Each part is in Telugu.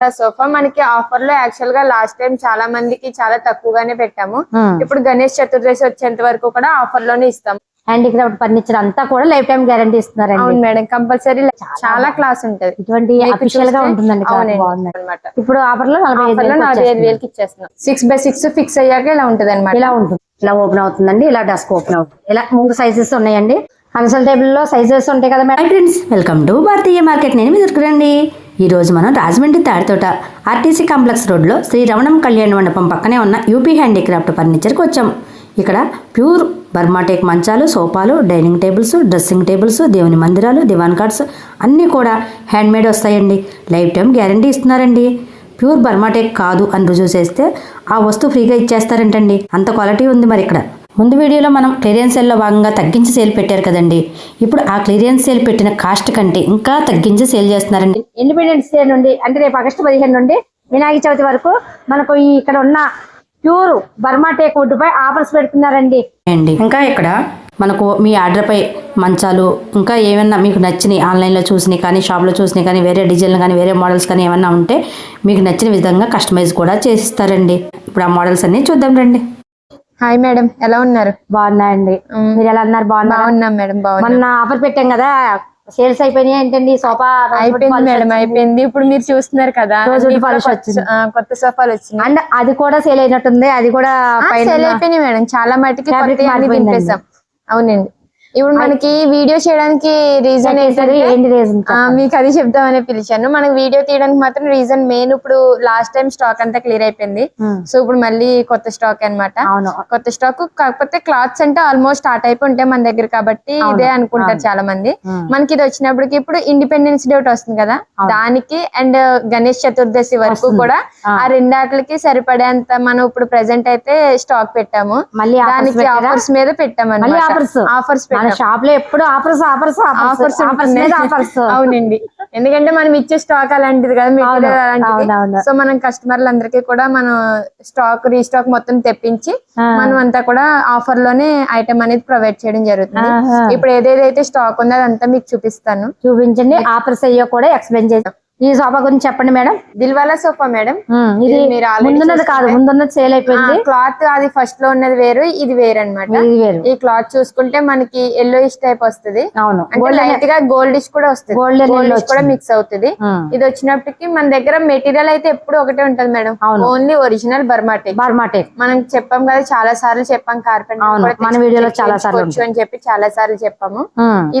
సోఫా మనకి ఆఫర్లో యాక్చువల్గా లాస్ట్ టైం చాలా మందికి చాలా తక్కువగానే పెట్టాము. ఇప్పుడు గణేష్ చతుర్దశి వచ్చేంత వరకు కూడా ఆఫర్లోనే ఇస్తాం హ్యాండిక్రాఫ్ట్ ఫర్నిచర్ అంతా కూడా లైఫ్ టైం గ్యారంటీ ఇస్తున్నారండి. అవును మేడం కంపల్సరీ చాలా క్లాస్ ఉంటది. ఇటువంటి అఫీషియల్గా ఉంటుందండి అన్నమాట. ఇప్పుడు ఆఫర్లో నలభై ఐదు ఆఫర్లో వేలకు ఇచ్చేస్తున్నాం. సిక్స్ బై సిక్స్ ఫిక్స్ అయ్యాక ఇలా ఉంటది అనమాట ఇలా ఉంటుంది. ఇలా ఓపెన్ అవుతుందండి ఇలా డస్క్ ఓపెన్ అవుతుంది. ఇలా మూడు సైజెస్ ఉన్నాయండి. కన్సల్ టేబుల్లో సైజెస్ ఉంటాయి కదా madam. Friends welcome to Bharatiya market నేను ఎదుర్కొరండి ఈరోజు మనం రాజమండ్రి తాడితోట ఆర్టీసీ కాంప్లెక్స్ రోడ్లో శ్రీ రమణం కళ్యాణ మండపం పక్కనే ఉన్న యూపీ హ్యాండీక్రాఫ్ట్ ఫర్నిచర్కి వచ్చాం. ఇక్కడ ప్యూర్ బర్మాటేక్ మంచాలు సోఫాలు డైనింగ్ టేబుల్స్ డ్రెస్సింగ్ టేబుల్స్ దేవుని మందిరాలు దివాన్ కార్డ్స్ అన్నీ కూడా హ్యాండ్మేడ్ వస్తాయండి. లైఫ్ టైం గ్యారంటీ ఇస్తున్నారండి. ప్యూర్ బర్మాటేక్ కాదు అని రుజువు చేస్తే ఆ వస్తువు ఫ్రీగా ఇచ్చేస్తారంటండి. అంత క్వాలిటీ ఉంది మరి ఇక్కడ. ముందు వీడియోలో మనం క్లియరెన్స్ సేల్లో భాగంగా తగ్గించి సేల్ పెట్టారు కదండి. ఇప్పుడు ఆ క్లియరెన్స్ సేల్ పెట్టిన కాస్ట్ కంటే ఇంకా తగ్గించి సేల్ చేస్తున్నారండి. ఇండిపెండెన్స్ డే నుండి అంటే రేపు ఆగస్టు పదిహేను నుండి వినాయక చవితి వరకు మనకు ఈ ఇక్కడ ఉన్న ప్యూర్ బర్మా టేక్ వుడ్ పై ఆఫర్స్ పెడుతున్నారండి. అండి. ఇంకా ఇక్కడ మనకు మీ ఆర్డర్పై మంచాలు ఇంకా ఏమన్నా మీకు నచ్చినవి ఆన్లైన్లో చూసినవి కానీ షాప్లో చూసినవి కానీ వేరే డిజైన్లు కానీ వేరే మోడల్స్ కానీ ఏమన్నా ఉంటే మీకు నచ్చిన విధంగా కస్టమైజ్ కూడా చేసిస్తారండి ఇప్పుడు ఆ మోడల్స్ అన్ని చూద్దాం రండి. హాయ్ మేడం ఎలా ఉన్నారు? బాగున్నాయండి. మ్మ్. మీరు ఎలా బాగున్నారు? బాగున్నాం మేడం బాగున్నాం. మొన్న ఆఫర్ పెట్టాం కదా సేల్స్ అయిపోయినాయి ఏంటండి? సోఫా అయిపోయింది మేడం అయిపోయింది. ఇప్పుడు మీరు చూస్తున్నారు కదా కొత్త- వచ్చింది. సోఫాలు వచ్చినాయి. అండ్ అది కూడా సేల్ అయినట్టుంది అది కూడా సేల్ అయిపోయినాయి మేడం. చాలా మటుకి అవునండి. ఇప్పుడు మనకి వీడియో చేయడానికి రీజన్ ఏంటి మీకు అది చెప్దామని పిలిచాను. మనకి వీడియో తీయడానికి మాత్రం రీజన్ మెయిన్ ఇప్పుడు లాస్ట్ టైం స్టాక్ అంతా క్లియర్ అయిపోయింది. సో ఇప్పుడు మళ్ళీ కొత్త స్టాక్ అన్నమాట. అవును. కొత్త స్టాక్ కాకపోతే క్లాత్స్ అంటే ఆల్మోస్ట్ స్టార్ట్ అయిపోయి ఉంటాయి మన దగ్గర కాబట్టి ఇదే అనుకుంటారు చాలా మంది Hmm. మనకి ఇది వచ్చినప్పటికి ఇప్పుడు ఇండిపెండెన్స్ డే ఒకటి వస్తుంది కదా? దానికి అండ్ గణేష్ చతుర్దశి వరకు. కూడా ఆ. రెండాట్లకి సరిపడేంత మనం ఇప్పుడు ప్రెసెంట్ అయితే స్టాక్ పెట్టాము. దానికి? ఆఫర్స్ మీద పెట్టాము. ఆఫర్స్ ఆఫర్స్ మన షాప్లో ఎప్పుడు ఆఫర్స్ ఆఫర్స్ ఆఫర్స్. ఆఫర్స్ అవునండి. ఎందుకంటే మనం ఇచ్చే స్టాక్ అలాంటిది కదా అవునవును. సో మనం కస్టమర్లందరికీ కూడా మనం స్టాక్ రీస్టాక్ మొత్తం తెప్పించి. మనం అంతా కూడా ఆఫర్లోనే ఐటమ్ అనేది ప్రొవైడ్ చేయడం జరుగుతుంది. ఇప్పుడు ఏదేదైతే స్టాక్ ఉందో అదంతా మీకు చూపిస్తాను. చూపించండి. ఆఫర్స్ అయ్యో కూడా ఎక్స్ప్లెయిన్ చేసాం ఈ సోఫా గురించి చెప్పండి మేడం. Dilwala sofa madam. ఇది మీరు ముందున్నది కాదు ముందున్నది సేల్ అయిపోయింది. క్లాత్ అది ఫస్ట్లో ఉన్నది వేరు ఇది వేరు వేరు. ఈ క్లాత్ చూసుకుంటే మనకి ఎల్లో టైప్ వస్తుంది. అవును. అంటే లైట్గా గోల్డిష్ కూడా వస్తుంది. గోల్డిష్ కూడా. మిక్స్ అవుతుంది. ఇది వచ్చినప్పటికి మన దగ్గర మెటీరియల్ అయితే ఎప్పుడు ఒకటే ఉంటది madam. Only original Burma teak Burma teak మనం చెప్పాం కదా చాలా సార్లు చెప్పాం కార్పెంటర్ మన వీడియోలో చాలా సార్లు అని చెప్పి చాలా సార్లు చెప్పాము.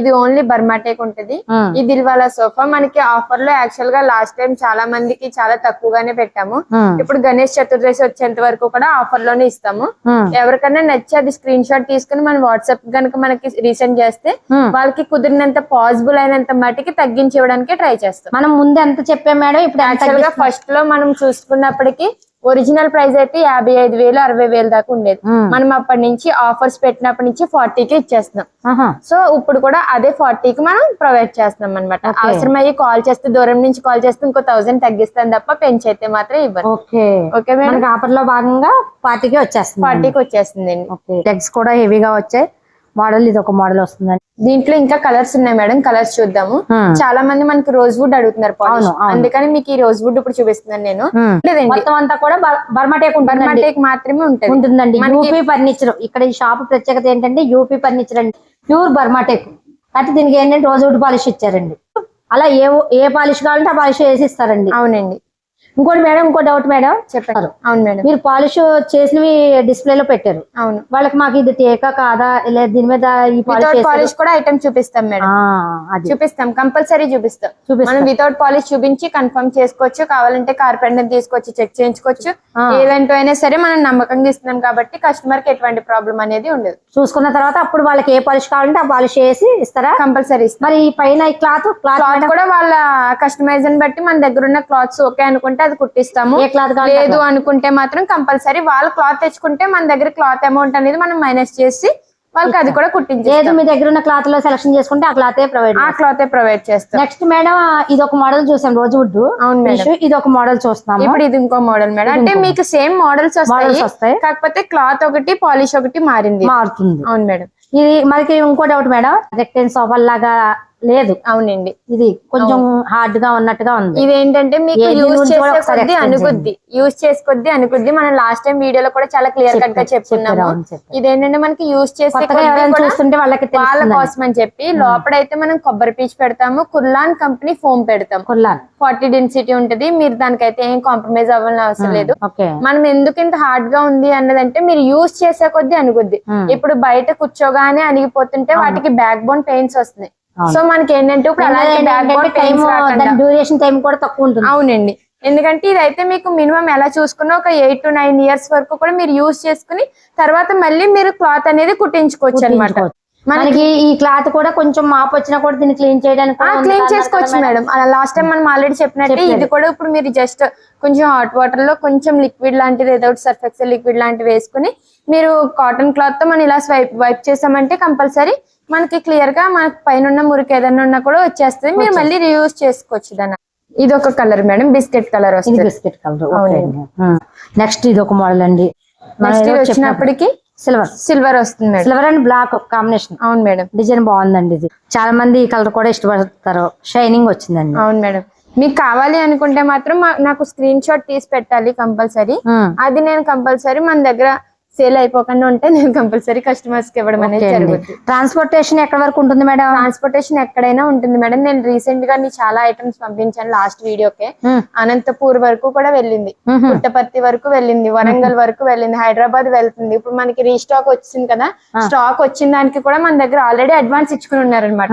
ఇది ఓన్లీ బర్మాటేక్ ఉంటది. ఈ దిల్వాలా సోఫా మనకి ఆఫర్లో యాక్చువల్ గా లాస్ట్ టైం చాలా మందికి చాలా తక్కువగానే పెట్టాము. ఇప్పుడు గణేష్ చతుర్దశి వచ్చేంత వరకు కూడా ఆఫర్లోనే ఇస్తాము. ఎవరికైనా నచ్చి అది స్క్రీన్ షాట్ తీసుకుని మన వాట్సాప్ గనుక మనకి రీసెండ్ చేస్తే. వాళ్ళకి కుదిరినంత పాసిబుల్ అయినంత మటుకి తగ్గించి ఇవ్వడానికి ట్రై చేస్తాం. మనం ముందు ఎంత చెప్పాం మేడం? ఇప్పుడు యాక్చువల్గా ఫస్ట్లో మనం చూసుకున్నప్పటికి ఒరిజినల్ ప్రైస్ అయితే యాభై ఐదు వేలు అరవై వేలు దాకా ఉండేది. మనం అప్పటి నుంచి ఆఫర్స్ పెట్టినప్పటి నుంచి ఫార్టీకి ఇచ్చేస్తున్నాం. ఆహా, సో ఇప్పుడు కూడా అదే ఫార్టీకి మనం ప్రొవైడ్ చేస్తున్నాం అనమాట. అవసరమయ్యి కాల్ చేస్తే దూరం నుంచి కాల్ చేస్తే ఇంకో థౌసండ్ తగ్గిస్తాను తప్ప పెంచైతే మాత్రం ఇవ్వను ఓకే. మేడం? ఆఫర్లో భాగంగా పార్టీకి వచ్చేస్తుంది. ఫార్టీకి వచ్చేస్తుంది టెక్స్ కూడా హెవీగా వచ్చాయి. మోడల్ ఇది ఒక మోడల్ వస్తుందండి. దీంట్లో ఇంకా కలర్స్ ఉన్నాయి మేడం కలర్స్ చూద్దాము. చాలా మంది మనకి రోజ్ వుడ్ అడుగుతున్నారు. అందుకని మీకు ఈ రోజ్ వుడ్ ఇప్పుడు చూపిస్తున్నాను నేను. లేదండి. మొత్తం అంతా కూడా బర్మాటేక్ బర్మాటేక్ మాత్రమే ఉంటది. ఉంటుందండి. UP furniture. ఇక్కడ ఈ షాప్ ప్రత్యేకత ఏంటంటే యూపీ ఫర్నిచర్ అండి. Pure Burma teak. అయితే దీనికి ఏంటంటే రోజువుడ్ పాలిష్ ఇచ్చారండి. అలా ఏ ఏ పాలిష్ కావాలంటే ఆ పాలిష్ వేసి ఇస్తారండి. అవునండి. ఇంకోటి మేడం ఇంకో డౌట్ మేడం. చెప్పండి. అవును మేడం. మీరు పాలిష్ చేసినవి డిస్ప్లేలో పెట్టారు. అవును. వాళ్ళకి మాకు ఇది టేకా కాదా లేదా దీని మీద ఈ పాలిష్ కూడా ఐటమ్ చూపిస్తాం మేడం. అది. చూపిస్తాం. కంపల్సరీ చూపిస్తాం. చూపిస్తాం. మనం వితౌట్ పాలిష్ చూపించి కన్ఫర్మ్ చేసుకోవచ్చు. కావాలంటే కార్పెంటర్ తీసుకొచ్చి చెక్ చేయించుకోవచ్చు. ఏదంటూ అయినా సరే మనం నమ్మకంగా ఇస్తున్నాం కాబట్టి కస్టమర్కి ఎటువంటి ప్రాబ్లం అనేది ఉండదు. చూసుకున్న తర్వాత అప్పుడు వాళ్ళకి ఏ పాలిష్ కావాలంటే ఆ పాలిష్ వేసి ఇస్తారా? కంపల్సరీ మరి పైన ఈ క్లాత్ క్లాత్ క్లాత్ కూడా వాళ్ళ కస్టమైజ్ బట్టి మన దగ్గర ఉన్న క్లాత్స్ ఓకే అనుకుంటే అది కుట్టిస్తాము. లేదు అనుకుంటే మాత్రం కంపల్సరీ వాళ్ళు క్లాత్ తెచ్చుకుంటే మన దగ్గర క్లాత్ అమౌంట్ అనేది మనం మైనస్ చేసి వాళ్ళకి అది కూడా లేదు కుట్టించేస్తాం మీ దగ్గర ఉన్న క్లాత్లో సెలక్షన్ చేసుకుంటే ఆ క్లాతే ప్రొవైడ్ ఆ క్లాత్ ప్రొవైడ్ చేస్తాం. నెక్స్ట్ మేడం ఇది ఒక మోడల్ చూసాం రోజు వుడ్ అవును మేడం ఇది ఒక మోడల్ చూస్తున్నాము. ఇప్పుడు ఇది ఇంకో మోడల్ మేడం అంటే మీకు సేమ్ మోడల్స్ వస్తాయి కాకపోతే క్లాత్ ఒకటి పాలిష్ ఒకటి మారింది. మారుతుంది. అవును మేడం ఇది మనకి ఇంకో డౌట్ మేడం రెక్టైన్ సోఫా లాగా లేదు. అవునండి. ఇది కొంచెం హార్డ్గా ఉన్నట్టుగా ఉంది. ఇదేంటంటే మీకు యూజ్ చేసే కొద్దీ అనుకుద్ది. యూజ్ చేసుకొద్ది అనుకుద్ది. మనం లాస్ట్ టైం వీడియోలో కూడా చాలా క్లియర్ కట్గా చెప్పుకున్నాము. చెప్పారు. ఇదేంటంటే మనకి యూజ్ చేసే చూస్తుంటే వాళ్ళకి వాళ్ళ. కోసం అని చెప్పి లోపడైతే మనం కొబ్బరి పీచు పెడతాము కుర్లాన్ కంపెనీ ఫోమ్ పెడతాం. కుల్లాన్ ఫార్టీ డెన్సిటీ ఉంటది. మీరు దానికైతే ఏం కాంప్రమైజ్ అవ్వాలని అవసరం లేదు. మనం ఎందుకు ఇంత హార్డ్గా ఉంది అన్నదంటే మీరు యూజ్ చేసే కొద్దీ అనుకుద్ది. ఇప్పుడు బయట కూర్చోగానే అణిగిపోతుంటే వాటికి బ్యాక్ బోన్ పెయిన్స్ వస్తున్నాయి. సో మనకి ఏంటంటే ఇప్పుడు డ్యూరేషన్ టైం కూడా తక్కువ ఉంటుంది. అవునండి. ఎందుకంటే ఇదైతే మీకు మినిమం ఎలా చూసుకున్నా ఒక ఎయిట్ టు నైన్ ఇయర్స్ వరకు కూడా మీరు యూజ్ చేసుకుని తర్వాత మళ్ళీ మీరు క్లాత్ అనేది కుట్టించుకోవచ్చు అనమాట. మనకి ఈ క్లాత్ కూడా కొంచెం మాప్ వచ్చినా కూడా దీన్ని క్లీన్ చేయడానికి క్లీన్ చేసుకోవచ్చు మేడం అలా లాస్ట్ టైం మనం ఆల్రెడీ చెప్పినట్టే ఇది కూడా ఇప్పుడు మీరు జస్ట్ కొంచెం హాట్ వాటర్లో కొంచెం లిక్విడ్ లాంటిది ఏదో సర్ఫెక్స్ లిక్విడ్ లాంటివి వేసుకుని మీరు కాటన్ క్లాత్తో మనం ఇలా స్వైప్ వైప్ చేసామంటే కంపల్సరీ మనకి క్లియర్గా మనకి పైన ఉన్న మురికి ఏదైనా ఉన్నా కూడా వచ్చేస్తుంది. మీరు మళ్ళీ రీయూజ్ చేసుకోవచ్చు దాన్ని. ఇది ఒక కలర్ మేడం బిస్కెట్ కలర్ వస్తుంది. Biscuit colour. నెక్స్ట్ ఇది ఒక మోడల్ అండి. నెక్స్ట్ ఇది వచ్చినప్పటికి సిల్వర్ సిల్వర్ వస్తుంది madam. Silver and black combination అవును మేడం. డిజైన్ బాగుందండి ఇది. చాలా మంది ఈ కలర్ కూడా ఇష్టపడతారు. షైనింగ్ వచ్చిందండి. అవును మేడం. మీకు కావాలి అనుకుంటే మాత్రం నాకు స్క్రీన్ షాట్ తీసి పెట్టాలి కంపల్సరీ. అది నేను కంపల్సరీ మన దగ్గర సేల్ అయిపోకుండా ఉంటే నేను కంపల్సరీ కస్టమర్స్కి ఇవ్వడం అనేది జరుగుతుంది. ట్రాన్స్పోర్టేషన్ ఎక్కడ వరకు ఉంటుంది మేడం? ట్రాన్స్పోర్టేషన్ ఎక్కడైనా ఉంటుంది మేడం. నేను రీసెంట్గా నీ చాలా ఐటమ్స్ పంపించాను లాస్ట్ వీడియోకే ఉమ్. అనంతపూర్ వరకు కూడా వెళ్ళింది. మ్మ్. పుట్టపర్తి వరకు వెళ్ళింది. వరంగల్ వరకు వెళ్ళింది. హైదరాబాద్ వెళ్తుంది. ఇప్పుడు మనకి రీస్టాక్ వచ్చింది కదా. స్టాక్ వచ్చిన దానికి కూడా మన దగ్గర ఆల్రెడీ అడ్వాన్స్ ఇచ్చుకుని ఉన్నారనమాట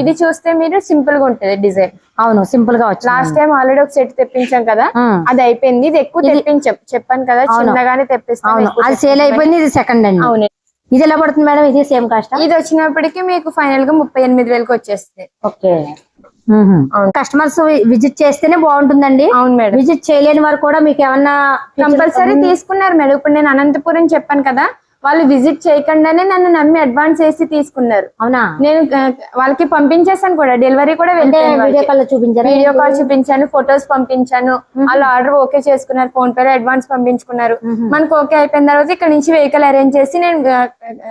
ఇది చూస్తే మీరు సింపుల్గా ఉంటుంది డిజైన్ అవును సింపుల్గా వచ్చింది. లాస్ట్ టైం ఆల్రెడీ ఒక సెట్ తెప్పించాం కదా. అది అయిపోయింది. ఇది ఎక్కువ తెప్పించాం. చెప్పాను కదా చిన్నగానే తెప్పిస్తాం అవును. ఎక్కువ అది సేల్ అయిపోయింది ఇది సెకండ్ అండి. అవును. ఇది ఎలా పడుతుంది మేడం? ఇది సేమ్ కాస్ట్ ఇది వచ్చినప్పటికీ మీకు ఫైనల్గా ముప్పై ఎనిమిది వేలకు వచ్చేస్తుంది ఓకే. కస్టమర్స్ విజిట్ చేస్తేనే బాగుంటుందండి. అవును మేడం. విజిట్ చేయలేని వారు కూడా మీకు ఏమన్నా కంపల్సరీ తీసుకున్నారు మేడం. ఇప్పుడు నేను అనంతపురం చెప్పాను కదా వాళ్ళు విజిట్ చేయకుండానే నన్ను నమ్మి అడ్వాన్స్ వేసి తీసుకున్నారు. అవునా? నేను వాళ్ళకి పంపించేసాను కూడా. డెలివరీ కూడా వీడియో. కాల్ వీడియో కాల్ చూపించాను ఫొటోస్ పంపించాను. వాళ్ళు ఆర్డర్ ఓకే చేసుకున్నారు ఫోన్ పే అడ్వాన్స్ పంపించుకున్నారు. మనకు ఓకే అయిపోయిన తర్వాత ఇక్కడ నుంచి వెహికల్ అరేంజ్ చేసి నేను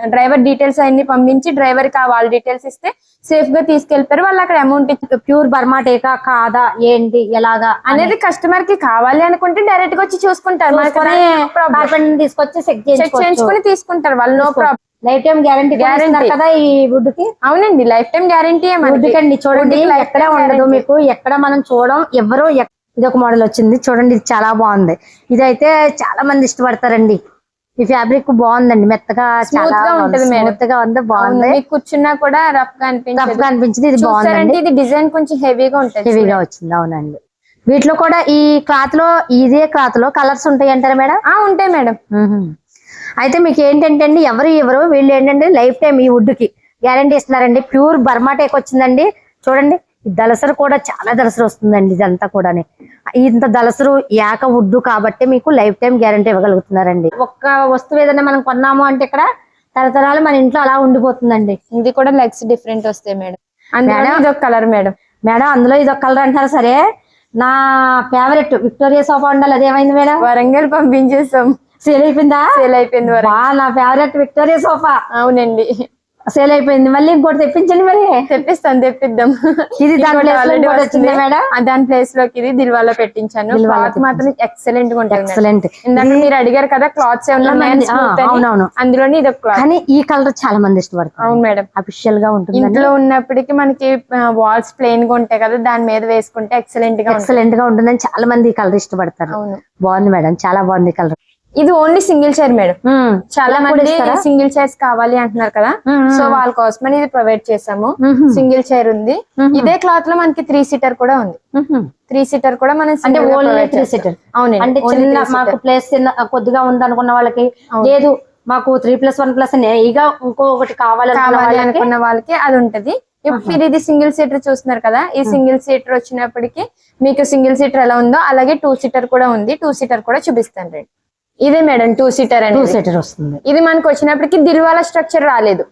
డ్రైవర్ డీటెయిల్స్ అన్ని పంపించి డ్రైవర్కి వాళ్ళ డీటెయిల్స్ ఇస్తే సేఫ్గా తీసుకెళ్తారు వాళ్ళు అక్కడ అమౌంట్ ప్యూర్ బర్మా టేకా కాదా? ఏంటి? ఎలాగా? అనేది కస్టమర్కి కావాలి అనుకుంటే డైరెక్ట్గా వచ్చి చూసుకుంటారు. తీసుకొచ్చి చెక్ చేయించుకుని తీసుకుంటారు. వాళ్ళు no problem lifetime guarantee Guarantee. కదా ఈ వుడ్కి? అవునండి లైఫ్ టైం గ్యారంటీ వుడ్ కండి చూడండి ఎక్కడ ఉండదు మీకు. ఎక్కడ మనం చూడడం ఎవరు ఇది ఒక మోడల్ వచ్చింది. చూడండి ఇది చాలా బాగుంది. ఇదైతే చాలా మంది ఇష్టపడతారండి. ఈ ఫ్యాబ్రిక్ బాగుందండి. మెత్తగా చాలా గా ఉంటది మేడం. స్మూత్గా ఉంది బాగుంది. కూర్చున్నా కూడా రఫ్గా రఫ్గా అనిపించింది. ఇది చూసారంటే ఇది డిజైన్ కొంచెం హెవీగా ఉంటుంది హెవీగా వచ్చింది. అవునండి. వీటిలో కూడా ఈ క్లాత్లో ఇదే క్లాత్లో కలర్స్ ఉంటాయి అంటారా మేడం? ఆ ఉంటాయి మేడం. అయితే మీకు ఏంటంటే అండి ఎవరు ఎవరు వీళ్ళు ఏంటంటే లైఫ్ టైం ఈ వుడ్కి గ్యారంటీ ఇస్తున్నారండి. ప్యూర్ బర్మా టేక్ వచ్చిందండి. చూడండి దలసరు కూడా చాలా దలసరు వస్తుందండి ఇదంతా కూడా ఇంత దలసరు ఏక వుడ్ కాబట్టి మీకు లైఫ్ టైం గ్యారంటీ ఇవ్వగలుగుతున్నారండి. ఒక్క వస్తువు ఏదైనా మనం కొన్నాము అంటే ఇక్కడ తరతరాలు మన ఇంట్లో అలా ఉండిపోతుందండి. ఇది కూడా లెగ్స్ డిఫరెంట్ వస్తాయి మేడం. అందులో ఇది ఒక కలర్ మేడం. మేడం అందులో ఇది ఒక కలర్ అంటారు సరే. నా ఫేవరెట్ విక్టోరియా సోఫా ఉండాలి అదేమైంది మేడం? వరంగల్ పంపించేసాం సేల్ అయిపోయిందా సేల్ అయిపోయింది నా ఫేవరెట్ విక్టోరియా సోఫా అవునండి. సేల్ అయిపోయింది. మళ్ళీ ఇంకోటి తెప్పించండి మరి. తెప్పిస్తాం తెప్పిద్దాం. ఇది దాని మేడం? దాని ప్లేస్లోకి ఇది దిల్వాలో పెట్టించాను. క్లాత్ మాత్రం ఎక్సలెంట్గా ఉంటుంది మేడం. ఎక్సలెంట్ మీరు అడిగారు కదా క్లాత్స్. అవునవును. అందులోని ఇది కానీ ఈ కలర్ చాలా మంది ఇష్టపడతారు. అవును మేడం. అఫిషియల్గా ఉంటుంది ఇంట్లో ఉన్నప్పటికీ మనకి వాల్స్ ప్లెయిన్గా ఉంటాయి కదా దాని మీద వేసుకుంటే ఎక్సలెంట్గా ఎక్సలెంట్గా ఉంటుందని చాలా మంది ఈ కలర్ ఇష్టపడతారు. అవును. బాగుంది మేడం. చాలా బాగుంది కలర్ ఇది ఓన్లీ సింగిల్ చైర్ మేడం చాలా మంది సింగిల్ చైర్స్ కావాలి అంటున్నారు కదా. సో వాళ్ళ కోసమని ఇది ప్రొవైడ్ చేసాము సింగిల్ చైర్ ఉంది. ఇదే క్లాత్లో మనకి త్రీ సీటర్ కూడా ఉంది. త్రీ సీటర్ కూడా మనం అంటే ఓన్లీ త్రీ. సీటర్ అవునండి అంటే చిన్న. మాకు ప్లేస్ కొద్దిగా ఉంది అనుకున్న వాళ్ళకి లేదు మాకు త్రీ ప్లస్ వన్ ప్లస్ ఇక ఇంకో ఒకటి కావాలి కావాలి అనుకున్న వాళ్ళకి అది ఉంటది. ఇప్పుడు మీరు ఇది సింగిల్ సీటర్ చూస్తున్నారు కదా ఈ సింగిల్ సీటర్ వచ్చినప్పటికి మీకు సింగిల్ సీటర్ ఎలా ఉందో అలాగే టూ సీటర్ కూడా ఉంది. టూ సీటర్ కూడా చూపిస్తాను రండి. ఇదే మేడం టూ సీటర్ టూ అనేది సీటర్ వస్తుంది. ఇది మనకు వచ్చినప్పటికి దిల్వాల స్ట్రక్చర్ రాలేదు.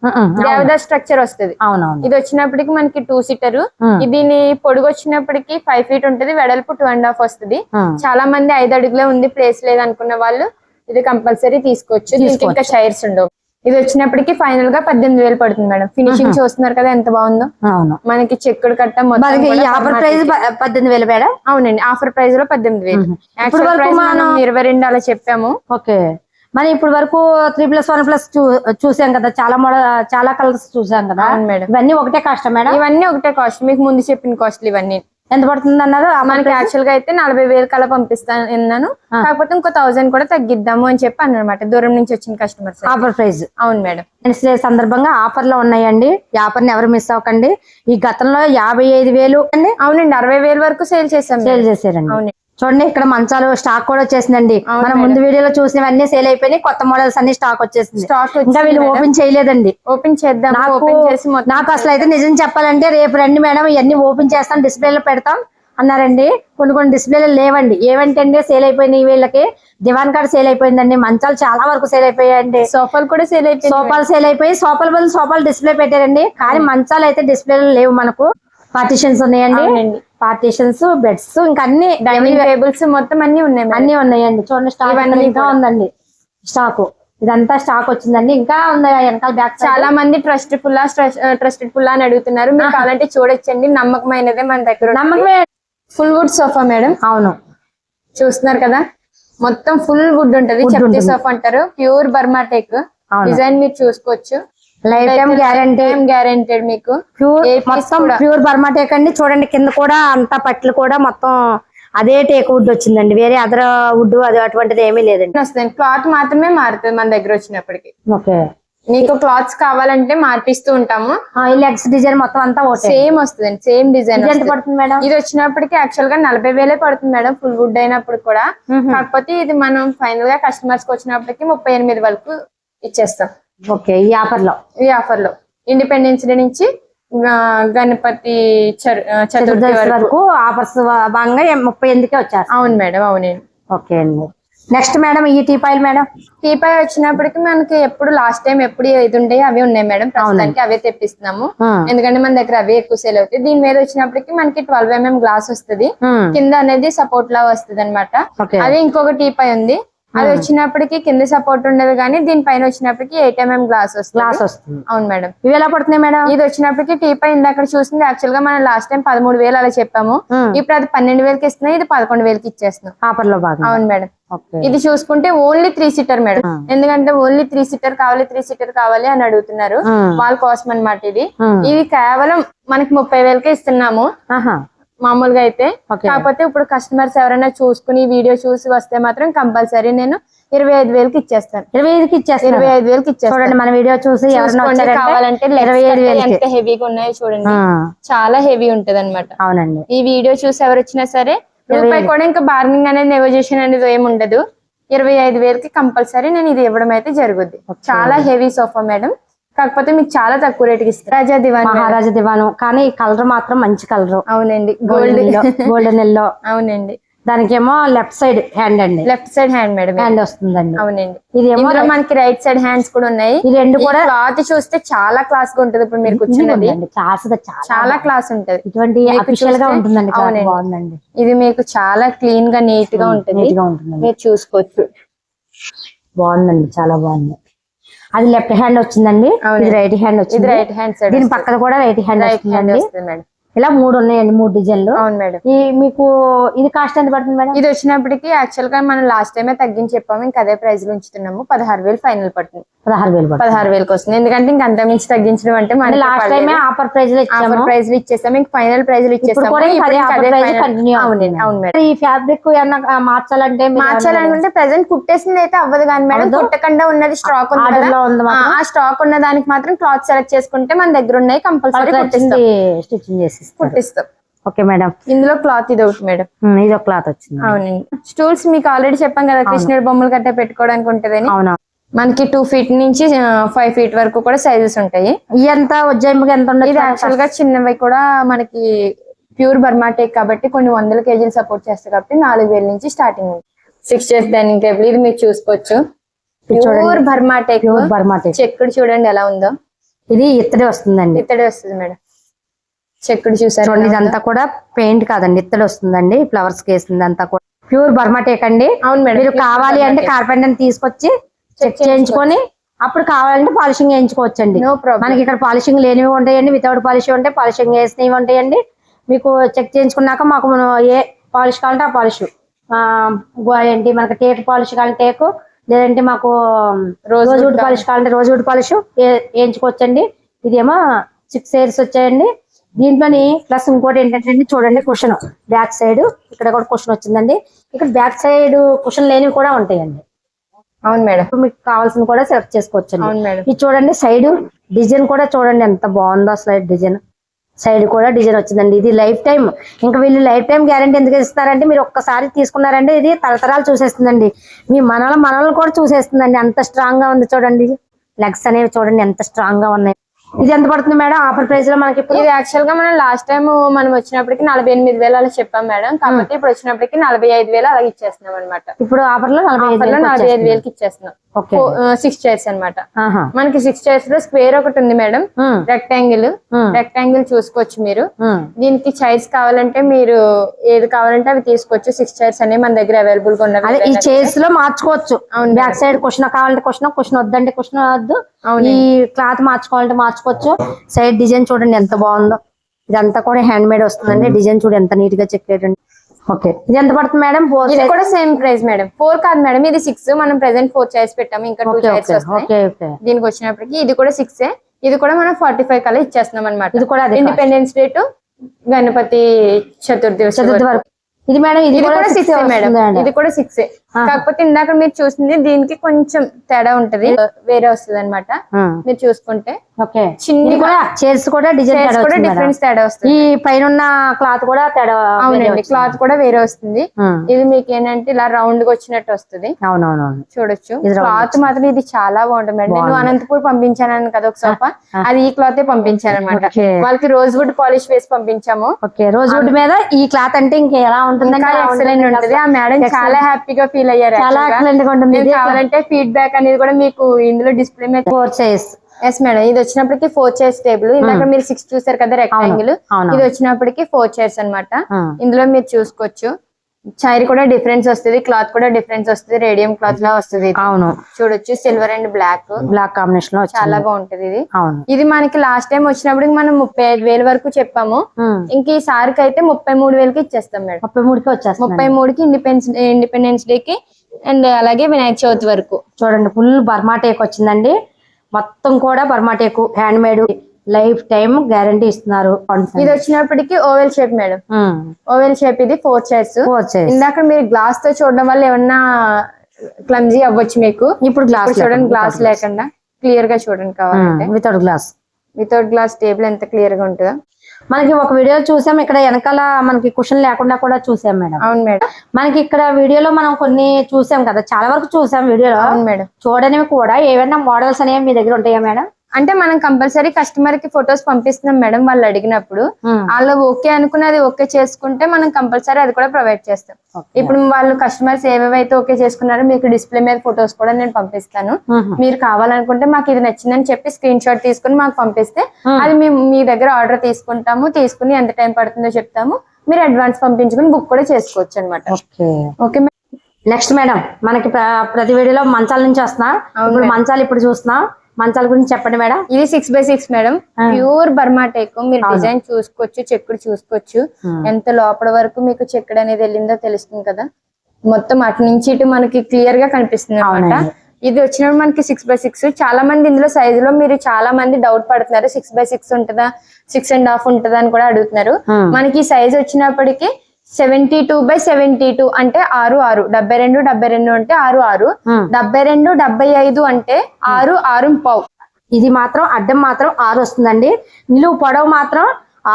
దేవదా స్ట్రక్చర్ వస్తుంది. అవునవును. ఇది వచ్చినప్పటికి మనకి టూ సీటర్. దీని పొడుగు వచ్చినప్పటికి ఫైవ్ ఫీట్ ఉంటది వెడల్పు టూ అండ్ హాఫ్ వస్తుంది. చాలా మంది ఐదు అడుగులే ఉంది ప్లేస్ లేదు అనుకున్న వాళ్ళు ఇది కంపల్సరీ తీసుకోవచ్చు. దీనికి ఇంకా చైర్స్ ఉండవు. ఇది వచ్చినప్పటికి ఫైనల్గా పద్దెనిమిది వేలు పడుతుంది మేడం. ఫినిషింగ్ చూస్తున్నారు కదా ఎంత బాగుందో. అవును. మనకి చెక్కుడు కట్ట మొత్తం ఆఫర్ ప్రైస్ ఇచ్చి- పద్దెనిమిది వేలు మేడం? అవునండి ఆఫర్ ప్రైస్లో పద్దెనిమిది వేలు. ఇరవై రెండు అలా చెప్పాము. ఓకే. మరి ఇప్పుడు వరకు త్రీ ప్లస్ వన్ ప్లస్ చూసాం కదా చాలా మోడల్ చాలా కలర్స్ చూసాం కదా. మేడం. ఇవన్నీ ఒకటే కాస్ట్ మేడం? ఇవన్నీ ఒకటే కాస్ట్ మీకు ముందు చెప్పిన కాస్ట్లు ఇవన్నీ. ఎంత పడుతుంది అన్నారు మనకి యాక్చువల్గా అయితే నలభై వేలు కల్లా పంపిస్తాను అన్నాను. కాకపోతే ఇంకో థౌసండ్ కూడా తగ్గిద్దాము అని చెప్పి అన్నమాట దూరం నుంచి వచ్చిన కస్టమర్స్ ఆఫర్ ప్రైస్ అవును మేడం. Wednesday డే సందర్భంగా ఆఫర్లు ఉన్నాయండి. ఈ ఆఫర్ని ఎవరు మిస్ అవ్వకండి. ఈ గతంలో యాభై ఐదు వేలు అండి అవునండి అరవై వేలు వరకు సేల్ చేసాం సేల్ చేశారండి. అవునండి చూడండి ఇక్కడ మంచాలు స్టాక్ కూడా వచ్చేసిందండి. మనం ముందు వీడియోలో చూసినవన్నీ సేల్ అయిపోయినాయి. కొత్త మోడల్స్ అన్ని స్టాక్ వచ్చేసింది. స్టాక్ ఇంకా వీళ్ళు ఓపెన్ చేయలేదండి. ఓపెన్ చేద్దాం. నాకు ఓపెన్ చేసి నాకు అసలు అయితే నిజం చెప్పాలంటే రేపు రండి మేడం ఇవన్నీ ఓపెన్ చేస్తాం డిస్ప్లేలో పెడతాం అన్నారండి. కొన్ని కొన్ని డిస్ప్లేలు లేవండి. ఏవంటే సేల్ అయిపోయినాయి వీళ్ళకి. దివాన్ కార్డ్ సేల్ అయిపోయిందండి. మంచాలు చాలా వరకు సేల్ అయిపోయాయండి. సోఫాలు కూడా సేల్ అయిపోయింది సోఫాలు సేల్ అయిపోయి సోఫాల బదులు సోఫాలు డిస్ప్లే పెట్టారండి. కానీ మంచాలు అయితే డిస్ప్లేలు లేవు మనకు. పార్టీషన్స్ ఉన్నాయండి. పార్టీషన్స్ బెడ్స్ ఇంకా అన్ని డైనింగ్ టేబుల్స్ మొత్తం అన్ని ఉన్నాయి. అన్ని ఉన్నాయండి. చూడండి స్టాక్ ఇంకా. ఉందండి. స్టాక్ ఇదంతా స్టాక్ వచ్చిందండి. ఇంకా ఉంది వెనకాల బ్యాక్ చాలా మంది ట్రస్ట్ పుల్లా ట్రస్టెడ్ పుల్లా అని అడుగుతున్నారు. మీరు కావాలంటే చూడొచ్చండి. నమ్మకమైనదే మన దగ్గర నమ్మకమే. Full wood sofa madam. అవును. చూస్తున్నారు కదా? మొత్తం ఫుల్ వుడ్ ఉంటది. చెప్తి ఉంటుంది. సోఫా అంటారు. ప్యూర్ బర్మా టేక్ అవును. డిజైన్ మీరు చూసుకోవచ్చు. లైఫ్ టైం గ్యారంటీ గ్యారెంటెడ్ మీకు. ప్యూర్ మొత్తం. ప్యూర్ బర్మా టేక్ అండి చూడండి కింద కూడా అంతా పట్లు కూడా మొత్తం అదే టేక్ వుడ్ వచ్చిందండి. వేరే అదర్ వుడ్ అది అటువంటిది ఏమీ లేదండి. వస్తుంది. క్లాత్ మాత్రమే మారుతుంది మన దగ్గర వచ్చినప్పటికి. ఓకే. మీకు క్లాత్స్ కావాలంటే మార్పిస్తూ ఉంటాము. లెగ్స్ డిజైన్ మొత్తం అంతా సేమ్ వస్తుంది సేమ్ డిజైన్ ఎంత పడుతుంది మేడం? ఇది వచ్చినప్పటికి యాక్చువల్గా నలభై వేలే పడుతుంది మేడం ఫుల్ వుడ్ అయినప్పుడు కూడా. కాకపోతే ఇది మనం ఫైనల్గా కస్టమర్స్కి వచ్చినప్పటికి ముప్పై ఎనిమిది వరకు ఇచ్చేస్తాం. ఓకే ఈ ఆఫర్లో ఈ ఆఫర్లో ఇండిపెండెన్స్ డే నుంచి గణపతి చతుర్థి వరకు. ఆఫర్స్ భాగంగా ముప్పై ఎనిమిదికే వచ్చారు. అవును మేడం అవునండి ఓకే అండి. నెక్స్ట్ మేడం ఈ టీపాయిల్ మేడం? టీపై వచ్చినప్పటికి మనకి ఎప్పుడు లాస్ట్ టైం ఎప్పుడు ఇది ఉండే అవి ఉన్నాయి మేడం. ప్రస్తుతానికి అవే తెప్పిస్తున్నాము. ఎందుకంటే మన దగ్గర అవే ఎక్కువ సేల్ అవుతాయి. దీని మీద వచ్చినప్పటికి మనకి ట్వెల్వ్ ఎంఎం గ్లాస్ వస్తుంది. కింద అనేది సపోర్ట్ లా వస్తుంది అనమాట. అదే ఇంకొక టీపై ఉంది. అది వచ్చినప్పటికి కింద సపోర్ట్ ఉండదు కానీ దీనిపైన వచ్చినప్పటికి ఎయిట్ ఎంఎం గ్లాస్ వస్తుంది. గ్లాస్ వస్తుంది. అవును మేడం. ఇవి ఎలా పడుతున్నాయి మేడం? ఇది వచ్చినప్పటికి టీపై ఇందాక చూసింది. యాక్చువల్గా మనం లాస్ట్ టైం పదమూడు వేలు అలా చెప్పాము. ఇప్పుడు అది పన్నెండు వేలకి ఇస్తున్నాయి. ఇది పదకొండు వేలకి ఇచ్చేస్తున్నాం. ఆఫర్లో భాగం అవును మేడం. ఇది చూసుకుంటే ఓన్లీ త్రీ సీటర్ మేడం. ఎందుకంటే ఓన్లీ త్రీ సీటర్ కావాలి త్రీ సీటర్ కావాలి అని అడుగుతున్నారు. వాళ్ళ కోసం అన్నమాట ఇది. ఇది కేవలం మనకి ముప్పై వేలకే ఇస్తున్నాము. మామూలుగా అయితే. కాకపోతే ఇప్పుడు కస్టమర్స్ ఎవరైనా చూసుకుని వీడియో చూసి వస్తే మాత్రం కంపల్సరీ నేను ఇరవై ఐదు వేలకి ఇచ్చేస్తాను. ఇరవై ఐదుకి ఇరవై ఇచ్చేస్తారు ఐదు వేలకి ఇచ్చేస్తాను. చూడండి మన వీడియో చూసి ఎవరైనా కావాలంటే ఇరవై ఐదు వేలకి. ఎంత హెవీగా ఉన్నాయో చూడండి. చాలా హెవీ ఉంటది అనమాట అవునండి. ఈ వీడియో చూసి ఎవరు వచ్చినా సరే రూపాయి కూడా ఇంకా బార్గింగ్ అనేది నెగోజియేషన్ అనేది ఏమి ఉండదు. ఇరవై ఐదు వేలకి కంపల్సరీ నేను ఇది ఇవ్వడం అయితే జరుగుద్ది. చాలా హెవీ సోఫా మేడం కాకపోతే మీకు చాలా తక్కువ రేటుకి ఇస్తాను రాజా దివాన్. మహారాజా దివాను. కానీ ఈ కలర్ మాత్రం మంచి కలర్. అవునండి. గోల్డెన్ గోల్డ్ గోల్డెన్ ఎల్లో అవునండి. దానికేమో లెఫ్ట్ సైడ్ హ్యాండ్ అండి. Left side hand madam. Hand వస్తుందండి. అవునండి. ఇదేమో మనకి రైట్ సైడ్ హ్యాండ్స్ కూడా ఉన్నాయి. ఈ రెండు కూడా క్లాత్ చూస్తే చాలా క్లాస్గా ఉంటది ఇప్పుడు మీరు కూర్చున్నది. చాలా క్లాస్ ఉంటది. ఇటువంటి అఫీషియల్గా ఉంటుందండి. బాగుందండి. ఇది మీకు చాలా క్లీన్గా నీట్గా ఉంటుంది. గా ఉంటుందండి. మీరు చూసుకోవచ్చు. బాగుందండి. చాలా బాగుంది. అది లెఫ్ట్ హ్యాండ్ వచ్చిందండి. ఇది రైట్ హ్యాండ్ ఇది వచ్చింది రైట్ హ్యాండ్ సైడ్ దీని పక్కన కూడా రైట్ హ్యాండ్ రైట్ హ్యాండ్ వస్తుందండి. ఇలా మూడు ఉన్నాయండి మూడు డిజైన్లు. అవును మేడం. ఈ మీకు ఇది కాస్ట్ ఎంత పడుతుంది మేడం? ఇది వచ్చినప్పటికి యాక్చువల్గా మనం లాస్ట్ టైమే తగ్గించి చెప్పాము ఇంకా అదే ప్రైస్లో ఉంచుతున్నాము. పదహారు వేలు ఫైనల్ పడుతుంది. పదహారు వేలు పదహారు వేలకు వస్తుంది. ఎందుకంటే ఇంకా అంత మించి తగ్గించడం అంటే మన లాస్ట్ టైమే ఆఫర్ ఇచ్చాము. ఆఫర్ ప్రైస్లో ఇచ్చేస్తాము ఇంకా ఫైనల్లో కంటిన్యూ అవునండి అవును ఈ ఫ్యాబ్రిక్ ఏమన్నా మార్చాలంటే మీరు మార్చాలనుకుంటే ప్రెసెంట్ కుట్టేసింది అయితే అవ్వదు కానీ మేడం? కుట్టకుండా ఉన్నది స్టాక్ ఉంది ఆ, స్టాక్ ఉన్న దానికి మాత్రం క్లాత్ సెలెక్ట్ చేసుకుంటే మన దగ్గర ఉన్నాయి కంపల్సరీ స్టిచ్చింగ్ చేసి కుట్టిస్తాం. Okay madam. ఇందులో క్లాత్ ఇది ఒకటి మేడం. ఇది ఒక క్లాత్ వచ్చింది. అవునండి. స్టూల్స్ మీకు ఆల్రెడీ చెప్పాం కదా కృష్ణుడి బొమ్మలు గట్ట పెట్టుకోవడానికి ఉంటదని. అవునా మనకి టూ ఫీట్ నుంచి ఫైవ్ ఫీట్ వరకు కూడా సైజెస్ ఉంటాయి. ఎంత ఉజ్జాయింపుకి ఎంత ఉండదు ఇది యాక్చువల్గా చిన్నవి కూడా మనకి ప్యూర్ బర్మాటేక్ కాబట్టి కొన్ని వందల కేజీలు సపోర్ట్ చేస్తాయి కాబట్టి నాలుగు వేల నుంచి స్టార్టింగ్ ఉంది. సిక్స్ చైర్స్ డైనింగ్ టేబుల్ ఇది మీరు చూసుకోవచ్చు. ప్యూర్ బర్మాటేక్ బర్మాటేక్ చెక్కుడు చూడండి ఎలా ఉందో. ఇది ఇత్తడి వస్తుందండి. ఇత్తడే వస్తుంది మేడం. చెక్కుడు చూసారు ఇదంతా కూడా పెయింట్ కాదండి ఇత్తడి వస్తుందండి ఫ్లవర్స్ కేసింది అంతా కూడా. ప్యూర్ బర్మాటేక్ అండి. అవును మేడం. మీరు కావాలి అంటే కార్పెంటర్ తీసుకొచ్చి చెక్ చేయించుకొని అప్పుడు కావాలంటే పాలిషింగ్ వేయించుకోవచ్చండి నో ప్రాబ్లం మనకి ఇక్కడ పాలిషింగ్ లేనివి ఉంటాయండి వితౌట్ పాలిష్ ఉంటాయి పాలిషింగ్ వేసినవి ఉంటాయండి. మీకు చెక్ చేయించుకున్నాక మాకు మనం ఏ పాలిష్ కావాలంటే ఆ పాలిష్ ఏంటి మనకి టేక్ పాలిష్ కావాలంటే టేకు లేదంటే మాకు రోజువుడ్ పాలిష్ కావాలంటే రోజువుడ్ పాలిష్ వేయించుకోవచ్చండి. ఇదేమో సిక్స్ ఇయర్స్ వచ్చాయండి. దీంట్లోని ప్లస్ ఇంకోటి ఏంటంటే అండి చూడండి కుషన్ బ్యాక్ సైడ్ ఇక్కడ కూడా కుషన్ వచ్చిందండి. ఇక్కడ బ్యాక్ సైడ్ కుషన్ లేనివి కూడా ఉంటాయండి. అవును మేడం. ఇప్పుడు మీకు కావాల్సింది కూడా సెలెక్ట్ చేసుకోవచ్చండి. అవును మేడం. ఇది చూడండి సైడ్ డిజైన్ కూడా చూడండి ఎంత బాగుందో అసలు డిజైన్. సైడ్ కూడా డిజైన్ వచ్చిందండి. ఇది లైఫ్ టైం ఇంకా వీళ్ళు లైఫ్ టైం గ్యారంటీ ఎందుకు ఇస్తారంటే మీరు ఒక్కసారి తీసుకున్నారంటే ఇది తరతరాలు చూసేస్తుందండి. మీ మనల మనల్ని కూడా చూసేస్తుందండి అంత స్ట్రాంగ్గా ఉంది చూడండి. లెగ్స్ అనేవి చూడండి ఎంత స్ట్రాంగ్గా ఉన్నాయి. ఇది ఎంత పడుతుంది మేడం? ఆఫర్ ప్రైస్లో మనకి ఇప్పుడు? ఇది యాక్చువల్గా మనం లాస్ట్ టైం మనం వచ్చినప్పటికి నలభై ఎనిమిది వేలు అలా చెప్పాం మేడం. కాబట్టి ఇప్పుడు వచ్చినప్పటికి నలభై ఐదు వేలు అలాగే ఇచ్చేస్తున్నాం అనమాట ఇప్పుడు ఆఫర్లో నలభై ఐదు ఆఫర్లో వేలకు నలభై ఐదు వచ్చేస్తుంది. వేలకి ఇచ్చేస్తున్నాం. సిక్స్ చైర్స్ అన్నమాట. ఆహా. మనకి సిక్స్ చైర్స్లో స్క్వేర్ ఒకటి ఉంది మేడం. రెక్టాంగిల్ రెక్టాంగిల్ చూసుకోవచ్చు మీరు. దీనికి చైర్స్ కావాలంటే మీరు ఏది కావాలంటే అవి తీసుకోవచ్చు. సిక్స్ చైర్స్ అనేవి మన దగ్గర అవైలబుల్గా అదే ఈ చైర్స్లో మార్చుకోవచ్చు. అవును బ్యాక్ సైడ్ క్వశ్చన్ కావాలంటే క్వశ్చన్ క్వశ్చన్ వద్దంటే క్వశ్చన్ వద్దు. అవును ఈ క్లాత్ మార్చుకోవాలంటే మార్చుకోవచ్చు. సైడ్ డిజైన్ చూడండి ఎంత బాగుందో. ఇదంతా కూడా హ్యాండ్ మేడ్ వస్తుందండి డిజైన్ చూడు ఎంత నీట్గా చెక్కేటండి. ఓకే ఇది ఎంత పడుతుంది మేడం? ఫోర్ ఇది కూడా సేమ్ ప్రైస్ మేడం. ఫోర్ కాదు మేడం. ఇది సిక్స్ మనం ప్రెసెంట్ ఫోర్ చైర్స్ పెట్టాము. ఇంకా టూ చైర్స్ వస్తాయి. దీనికి వచ్చినప్పటికి ఇది కూడా సిక్స్ ఇది కూడా మనం ఫార్టీ ఫైవ్ కల్లా ఇచ్చేస్తున్నాం అనమాట ఇది కూడా. Independence Day to Ganapati Chaturthi Chaturthi వరకు. ఇది మేడం ఇది కూడా సిక్స్ మేడం. ఇది కూడా సిక్స్ కాకపోతే ఇందాక మీరు చూసింది దీనికి కొంచెం తేడా ఉంటది. వేరే వస్తుంది అనమాట మీరు చూసుకుంటే చిన్ని చైర్స్ కూడా డిజైన్ కూడా. డిఫరెన్స్ తేడా వస్తుంది. ఈ పైన క్లాత్ కూడా తేడా అవునండి. క్లాత్ కూడా వేరే వస్తుంది. ఇది మీకు ఏంటంటే ఇలా రౌండ్గా వచ్చినట్టు వస్తుంది. అవునవునవును. చూడొచ్చు. క్లాత్ మాత్రం ఇది చాలా బాగుంటుంది మేడం. నేను. అనంతపూర్ పంపించాను కదా ఒక సోఫా. అది ఈ క్లాత్ పంపించాను అనమాట. వాళ్ళకి రోజ్ వుడ్ పాలిష్ వేసి పంపించాము. ఓకే రోజు వుడ్ మీద ఈ క్లాత్ అంటే ఇంకా ఎలా ఎక్సలెంట్ ఉంటుంది. ఆ మేడం చాలా హ్యాపీగా ఫీల్ అయ్యారు చాలా. ఎక్సలెంట్గా. ఉంటుంది. కావాలంటే ఫీడ్బ్యాక్ అనేది కూడా మీకు ఇందులో డిస్ప్లే మీద ఫోర్ చైర్స్ ఎస్ మేడం ఇది వచ్చినప్పటికి ఫోర్ చైర్స్ టేబుల్ ఇందాక మీరు సిక్స్ చూసారు కదా రెక్టాంగిల్. ఇది వచ్చినప్పటికి ఫోర్ చైర్స్ అన్నమాట. ఆ. ఇందులో మీరు చూసుకోవచ్చు. చైర్ కూడా డిఫరెన్స్ వస్తుంది క్లాత్ కూడా డిఫరెన్స్ వస్తుంది రేడియం క్లాత్ లా వస్తుంది. అవును. చూడొచ్చు సిల్వర్ అండ్ బ్లాక్. బ్లాక్ కాంబినేషన్లో చాలా బాగుంటుంది ఇది. అవును. ఇది మనకి లాస్ట్ టైం వచ్చినప్పుడు మనం ముప్పై ఐదు వేల వరకు చెప్పాము. ఇంక ఈ సారికి అయితే ముప్పై మూడు వేలకి ఇచ్చేస్తాం మేడం. ముప్పై మూడుకి వచ్చేస్తుంది ముప్పై మూడుకి ఇండిపెండెన్స్ ఇండిపెండెన్స్ డేకి అండ్ అలాగే వినాయక చవితి వరకు. చూడండి ఫుల్ బర్మా టేక్ వచ్చిందండి. మొత్తం కూడా Burma teak handmade lifetime guarantee ఇస్తున్నారు ఇది వచ్చినప్పటికి oval shape madam. Um. Oval shape ఇది ఫోర్ చైర్స్. ఇందాక మీరు గ్లాస్తో చూడడం వల్ల ఏమన్నా క్లమ్జీ అవ్వచ్చు మీకు? ఇప్పుడు గ్లాస్ చూడండి గ్లాస్ లేకుండా. క్లియర్గా చూడండి కావాలంటే. Without glass without glass table ఎంత క్లియర్గా ఉంటుందో. మనకి ఒక వీడియో చూసాం ఇక్కడ వెనకాల మనకి కుషన్ లేకుండా కూడా చూసాం మేడం. అవును మేడం. మనకి ఇక్కడ వీడియోలో మనం కొన్ని చూసాం కదా చాలా వరకు చూసాం వీడియోలో అవును మేడం. చూడనివి కూడా ఏమైనా మోడల్స్ అనేవి మీ దగ్గర ఉంటాయా మేడం? అంటే మనం కంపల్సరీ కస్టమర్కి ఫొటోస్ పంపిస్తున్నాం మేడం వాళ్ళు అడిగినప్పుడు వాళ్ళు ఓకే అనుకున్నది ఓకే చేసుకుంటే మనం కంపల్సరీ అది కూడా ప్రొవైడ్ చేస్తాం. ఇప్పుడు వాళ్ళు కస్టమర్స్ ఏవేవైతే ఓకే చేసుకున్నారో మీకు డిస్ప్లే మీద ఫొటోస్ కూడా నేను పంపిస్తాను. మీరు కావాలనుకుంటే మాకు ఇది నచ్చిందని చెప్పి స్క్రీన్ షాట్ తీసుకుని మాకు పంపిస్తే అది మేము మీ దగ్గర ఆర్డర్ తీసుకుంటాము తీసుకుని ఎంత టైం పడుతుందో చెప్తాము. మీరు అడ్వాన్స్ పంపించుకుని బుక్ కూడా చేసుకోవచ్చు అనమాట ఓకే నెక్స్ట్ మేడం మనకి ప్ర- ప్రతి వీడియోలో మంచాల నుంచి వస్తున్నా. ఇప్పుడు మంచాలు ఇప్పుడు చూస్తున్నాం. మంచాల గురించి చెప్పండి మేడం. ఇది six by six madam. Pure Burma teak మీరు డిజైన్ చూసుకోవచ్చు చెక్కుడు చూసుకోవచ్చు. ఎంత లోపల వరకు మీకు చెక్కుడు అనేది వెళ్ళిందో తెలుస్తుంది కదా. మొత్తం అటు నుంచి ఇటు మనకి క్లియర్గా కనిపిస్తుంది అనమాట. ఇది వచ్చినప్పుడు మనకి సిక్స్ బై సిక్స్ చాలా మంది ఇందులో సైజు లో మీరు చాలా మంది డౌట్ పడుతున్నారు. సిక్స్ బై సిక్స్ ఉంటుందా? సిక్స్ అండ్ హాఫ్ ఉంటుందా అని కూడా అడుగుతున్నారు. మనకి సైజ్ వచ్చినప్పటికి seventy two by seventy two అంటే ఆరు ఆరు. డెబ్బై రెండు డెబ్బై రెండు అంటే ఆరు ఆరు. డెబ్బై రెండు డెబ్బై ఐదు అంటే ఆరు ఆరు పావు. ఇది మాత్రం అడ్డం మాత్రం ఆరు వస్తుందండి. నిలువు పొడవు మాత్రం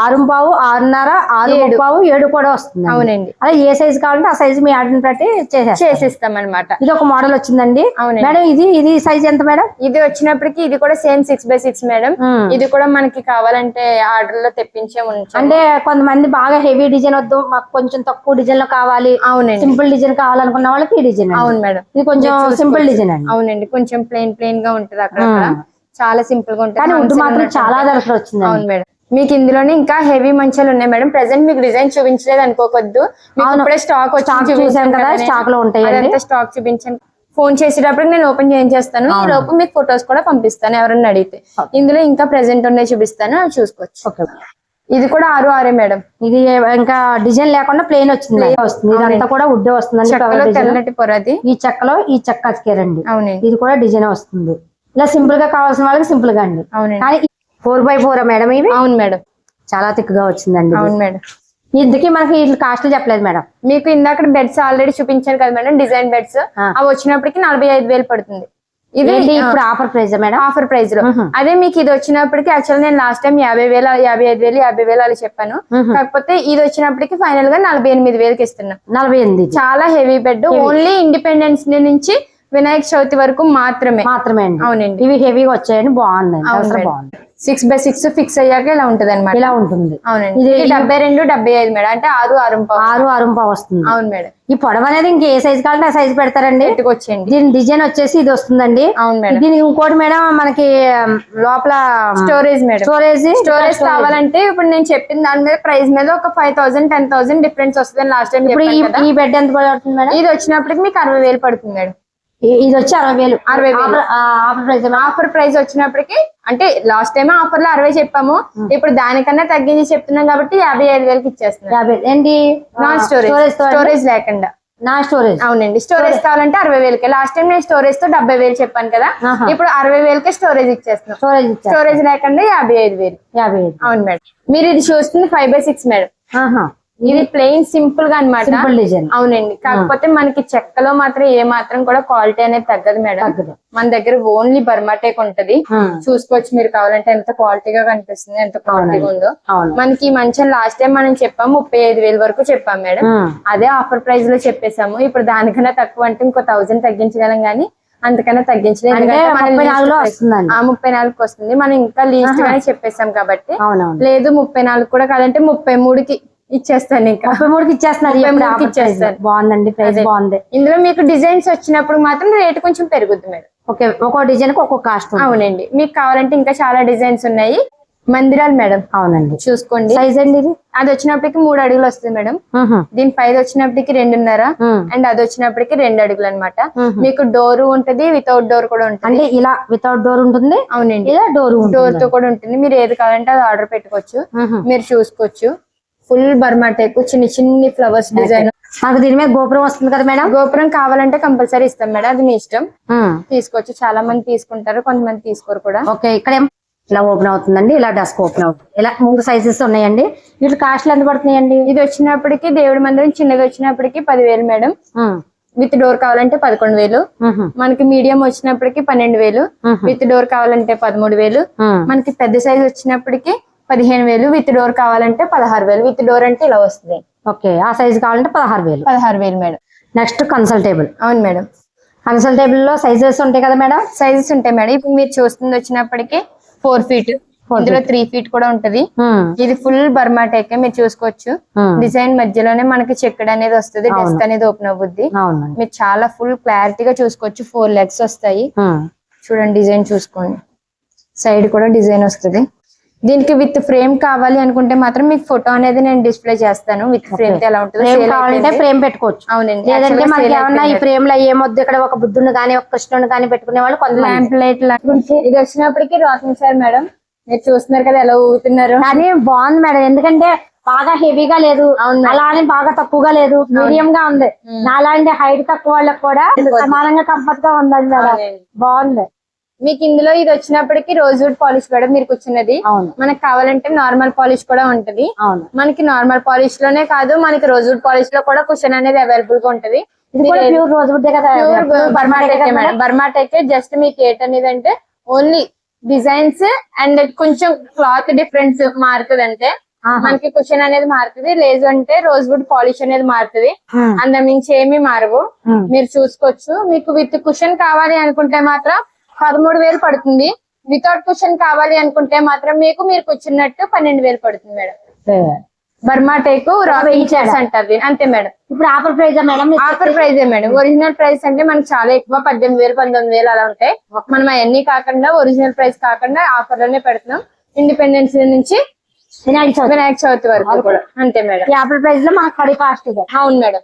ఆరు పావు ఆరున్నర ఆరు పావు ఏడు కూడా వస్తుంది అవునండి. అలా ఏ సైజు కావాలంటే ఆ సైజు మీ ఆర్డర్ బట్టి చేసేస్తాం. అనమాట ఇది ఒక మోడల్ వచ్చిందండి. అవునండి. మేడం ఇది ఇది సైజ్ ఎంత మేడం ఇది వచ్చినప్పటికి ఇది కూడా same six by six madam. ఇది కూడా మనకి కావాలంటే ఆర్డర్లో తెప్పించే అంటే కొంతమంది బాగా హెవీ డిజైన్ వద్దు మాకు కొంచెం తక్కువ డిజైన్లో కావాలి. అవునండి. సింపుల్ డిజైన్ కావాలనుకున్న వాళ్ళకి ఈ డిజైన్ అవును మేడం ఇది కొంచెం సింపుల్ డిజైన్ అండి. అవునండి కొంచెం ప్లెయిన్ ప్లెయిన్గా ఉంటది అక్కడ చాలా సింపుల్గా ఉంటది. కానీ మాత్రం చాలా ఉంటాయి. ధరలు వచ్చిందండి. అవును మేడం మీకు ఇందులోనే ఇంకా హెవీ మంచాలు ఉన్నాయి మేడం. ప్రెసెంట్ మీకు డిజైన్ చూపించలేదు అనుకోకొద్దు. ఇప్పుడే స్టాక్ Stock చూసాం కదా, stock లో ఉంటాయండి. స్టాక్ చూపించాను ఫోన్ చేసేటప్పుడు నేను ఓపెన్ చేయించేస్తాను. ఈ లోపు మీకు ఫొటోస్ కూడా పంపిస్తాను ఎవరైనా అడిగితే. ఇందులో ఇంకా ప్రెసెంట్ ఉన్నాయి చూపిస్తాను అవి చూసుకోవచ్చు. ఇది కూడా ఆరు ఆరే మేడం. ఇది ఇంకా డిజైన్ లేకుండా ప్లేన్ వచ్చింది. వస్తుంది. ఇదంతా కూడా design. తెల్లటి పొరది ఈ చెక్కలో ఈ చెక్క అతికేరండి. అవునండి. ఇది కూడా డిజైన్ వస్తుంది. ఇలా సింపుల్గా కావాల్సిన వాళ్ళకి సింపుల్గా అండి. అవునండి. ఫోర్ బై ఫోర్ మేడం ఇవి? అవును మేడం. చాలా గా వచ్చిందండి. అవును మేడం. ఇందుకే మనకి వీటి కాస్ట్లు చెప్పలేదు మేడం. మీకు ఇందాక బెడ్స్ ఆల్రెడీ చూపించాను కదా మేడం డిజైన్ బెడ్స్. అవి వచ్చినప్పటికి నలభై ఐదు వేలు పడుతుంది. ఇది ఇప్పుడు ఆఫర్ ప్రైస్ మేడం? ఆఫర్ ప్రైస్లో. అదే మీకు ఇది వచ్చినప్పటికి యాక్చువల్ నేను లాస్ట్ టైం యాభై వేలు యాభై ఐదు వేలు యాభై వేలు అలా చెప్పాను. కాకపోతే ఇది వచ్చినప్పటికి ఫైనల్గా నలభై ఎనిమిది వేలకి ఇస్తున్నాం. నలభై ఎనిమిది. చాలా heavy bed only Independence Day నుంచి వినాయక చవితి వరకు మాత్రమే. మాత్రమే అండి. అవునండి. ఇవి హెవీగా వచ్చాయండి బాగుందండి. మేడం. బాగుంది. సిక్స్ బై సిక్స్ ఫిక్స్ అయ్యాక ఇలా ఉంటది అనమాట ఇలా ఉంటుంది. అవునండి. ఇది- డెబ్బై రెండు డెబ్బై ఐదు మేడం. అంటే ఆరు ఆరు. ఆరు ఆరు వస్తుంది. అవును మేడం. ఈ పొడవు అనేది ఇంక ఏ సైజ్ కావాలంటే ఆ సైజ్ పెడతారండి. పెట్టుకొచ్చేయండి. దీని డిజైన్ వచ్చేసి ఇది వస్తుందండి. అవును మేడం. దీనికి ఇంకోటి మేడం మనకి లోపల స్టోరేజ్ మేడం. స్టోరేజ్ స్టోరేజ్ కావాలంటే ఇప్పుడు నేను చెప్పిన దాని మీద ప్రైస్ మీద ఒక five thousand ten thousand difference వస్తుంది లాస్ట్ టైం ఇప్పుడు ఈ బెడ్ ఎంత పడుతుంది మేడం? ఇది వచ్చినప్పటికి మీకు అరవై వేలు పడుతుంది మేడం. ఇది వచ్చి అరవై వేలు. అరవై వేలు. ఆఫర్- ప్రైస్ ఆఫర్ ప్రైస్ వచ్చినప్పటికి అంటే లాస్ట్ టైం ఆఫర్లో అరవై చెప్పాము. ఇప్పుడు దానికన్నా తగ్గించి చెప్తున్నాం కాబట్టి యాభై ఐదు వేలకి ఇచ్చేస్తున్నాం. యాభై ఏంటి? Non storage. స్టోరేజ్ లేకుండా. నా స్టోరేజ్. అవునండి. స్టోరేజ్ కావాలంటే అరవై వేలకి. లాస్ట్ టైం నేను స్టోరేజ్తో డెబ్బై వేలు చెప్పాను కదా. ఇప్పుడు అరవై వేలకే స్టోరేజ్ ఇచ్చేస్తున్నాం. స్టోరేజ్ స్టోరేజ్ లేకుండా యాభై ఐదు వేలు. యాభై ఐదు. అవును మేడం. మీరు ఇది చూస్తుంది ఫైవ్ బై సిక్స్ మేడం. ఇది ప్లెయిన్ సింపుల్గా డిజైన్ అవునండి. కాకపోతే మనకి చెక్కలో మాత్రం ఏ మాత్రం కూడా క్వాలిటీ అనేది తగ్గదు మేడం. మన దగ్గర ఓన్లీ బర్మాటేక్ ఉంటది. చూసుకోవచ్చు మీరు కావాలంటే ఎంత క్వాలిటీగా కనిపిస్తుంది ఎంత క్వాలిటీగా ఉందో. మనకి ఈ మంచం లాస్ట్ టైం మనం చెప్పాము ముప్పై ఐదు వేల వరకు చెప్పాం మేడం. అదే ఆఫర్ ప్రైస్లో చెప్పేసాము ఇప్పుడు దానికన్నా తక్కువ అంటే ఇంకో థౌసండ్ తగ్గించగలం గానీ అంతకన్నా తగ్గించలేదు ఆ ముప్పై నాలుగుకి వస్తుంది. మనం ఇంకా లీస్ట్ గానే చెప్పేసాం కాబట్టి. లేదు ముప్పై నాలుగు కూడా కాదంటే ముప్పై మూడుకి ఇచ్చేస్తాను ఇంకా. ముప్పై మూడుకి ఇచ్చేస్తున్నారు ఇచ్చేస్తారు. బాగుందండి ప్రైస్. బాగుంది. ఇందులో మీకు డిజైన్స్ వచ్చినప్పుడు మాత్రం రేట్ కొంచెం పెరుగుద్ది మేడం. ఓకే ఒక్కో డిజైన్కి ఒక్కో కాస్ట్. అవునండి. మీకు కావాలంటే ఇంకా చాలా డిజైన్స్ ఉన్నాయి. మందిరాలు మేడం. అవునండి. చూసుకోండి. సైజ్ అండి ఇది? అది వచ్చినప్పటికి మూడు అడుగులు వస్తుంది మేడం. దీని పైది వచ్చినప్పటికి రెండున్నర. అండ్ అది వచ్చినప్పటికి రెండు అడుగులు అనమాట. మీకు డోర్ ఉంటది వితౌట్ డోర్ కూడా ఉంటుంది. అంటే ఇలా వితౌట్ డోర్ ఉంటుంది అవునండి. ఇలా డోర్ డోర్తో కూడా ఉంటుంది. మీరు ఏది కావాలంటే అది ఆర్డర్ పెట్టుకోవచ్చు. మీరు చూసుకోవచ్చు. ఫుల్ బర్మాటేకు చిన్న చిన్ని ఫ్లవర్స్ డిజైన్ మనకు దీని మీద గోపురం వస్తుంది కదా మేడం? గోపురం కావాలంటే కంపల్సరీ ఇస్తాం మేడం అది మీ ఇష్టం. తీసుకోవచ్చు చాలా మంది తీసుకుంటారు కొంతమంది తీసుకోరు కూడా. ఓకే ఇక్కడ ఇలా ఓపెన్ అవుతుందండి ఇలా డస్క్ ఓపెన్ అవుతుంది. ఇలా మూడు సైజెస్ ఉన్నాయండి. వీటి కాస్ట్లు ఎంత పడుతున్నాయండి? ఇది వచ్చినప్పటికి దేవుడి మందిరం చిన్నది వచ్చినప్పటికి పదివేలు మేడం. విత్ డోర్ కావాలంటే పదకొండు వేలు. మనకి మీడియం వచ్చినప్పటికి పన్నెండు వేలు. విత్ డోర్ కావాలంటే పదమూడు వేలు. మనకి పెద్ద సైజ్ వచ్చినప్పటికి పదిహేను వేలు విత్ డోర్ కావాలంటే పదహారు వేలు. విత్ డోర్ అంటే ఇలా వస్తుంది. ఓకే ఆ సైజ్ కావాలంటే పదహారు వేలు. పదహారు వేలు మేడం. నెక్స్ట్ కన్సల్ టేబుల్ అవును మేడం. కన్సల్ టేబుల్లో సైజెస్ ఉంటాయి కదా మేడం? సైజెస్ ఉంటాయి మేడం. ఇప్పుడు మీరు చూస్తుంది వచ్చినప్పటికి ఫోర్ ఫీట్ ఇందులో త్రీ ఫీట్ కూడా ఉంటది. ఇది ఫుల్ బర్మాటేక్ మీరు చూసుకోవచ్చు. డిజైన్ మధ్యలోనే మనకి చెక్కడ్ అనేది వస్తుంది డెస్క్ అనేది ఓపెన్ అవుద్ది. మీరు చాలా ఫుల్ క్లారిటీగా చూసుకోవచ్చు. ఫోర్ లెగ్స్ వస్తాయి. చూడండి డిజైన్ చూసుకోండి. సైడ్ కూడా డిజైన్ వస్తుంది. దీనికి విత్ ఫ్రేమ్ కావాలి అనుకుంటే మాత్రం మీకు ఫోటో అనేది నేను డిస్ప్లే చేస్తాను. విత్ ఫ్రేమ్ ఎలా ఉంటుందో ఫ్రేమ్ కావాలంటే పెట్టుకోవచ్చు. అవునండి. లేదంటే మనకి ఏమన్నా ఈ. ఫ్రేమ్లో ఏమొద్దు ఇక్కడ ఒక బుద్ధుని కానీ ఒక కృష్ణుని కానీ పెట్టుకునే వాళ్ళు ల్యాంప్ లైట్ ఇది వచ్చినప్పటికి రాకింగ్ సార్ మేడం మీరు చూస్తున్నారు కదా ఎలా ఊగుతున్నారు. కానీ బాగుంది మేడం. ఎందుకంటే బాగా హెవీగా లేదు. అవును. మేడం. అలా అని బాగా తక్కువగా లేదు. మీడియం గా ఉంది. నాలాంటి హైట్ తక్కువ వాళ్ళకి కూడా సమానంగా కంఫర్ట్గా ఉందండి మేడం. బాగుంది. మీకు ఇందులో ఇది వచ్చినప్పటికి రోజ్వుడ్ పాలిష్ మేడం మీరు కూర్చున్నది. మనకి కావాలంటే నార్మల్ పాలిష్ కూడా ఉంటది. మనకి నార్మల్ పాలిష్లోనే కాదు మనకి రోజ్వుడ్ పాలిష్లో కూడా కుషన్ అనేది అవైలబుల్గా ఉంటది. కూడా ప్యూర్ రోజు బర్మాటెక్ మేడం? బర్మాటెక్ జస్ట్ మీకు ఏంటనేది అంటే ఓన్లీ డిజైన్స్ అండ్ కొంచెం క్లాత్ డిఫరెన్స్ మారుతుంది అంటే. మనకి కుషన్ అనేది మారుతుంది లేదు అంటే రోజ్ వుడ్ పాలిష్ అనేది మారుతుంది. అందు మించి ఏమీ మారవు. మీరు చూసుకోవచ్చు. మీకు విత్ కుషన్ కావాలి అనుకుంటే మాత్రం పదమూడు వేలు పడుతుంది. వితౌట్ కుషన్ కావాలి అనుకుంటే మాత్రం మీకు మీరు కూర్చున్నట్టు పన్నెండు వేలు పడుతుంది మేడం. బర్మాటేక్ రాకింగ్ చైర్స్ అంటారు. అంతే మేడం. ఇప్పుడు offer price madam? Offer price madam. Original price అంటే మనకి చాలా ఎక్కువ పద్దెనిమిది వేలు పంతొమ్మిది వేలు అలా ఉంటాయి. మనం అవన్నీ కాకుండా ఒరిజినల్ ప్రైస్ కాకుండా ఆఫర్లోనే పెడుతున్నాం. ఇండిపెండెన్స్ డే నుంచి వినాయక చవితి. వినాయక చవితి వరకు కూడా. అంతే మేడం. ఆఫర్ ప్రైజ్లో మనకు కాస్ట్ అవును మేడం.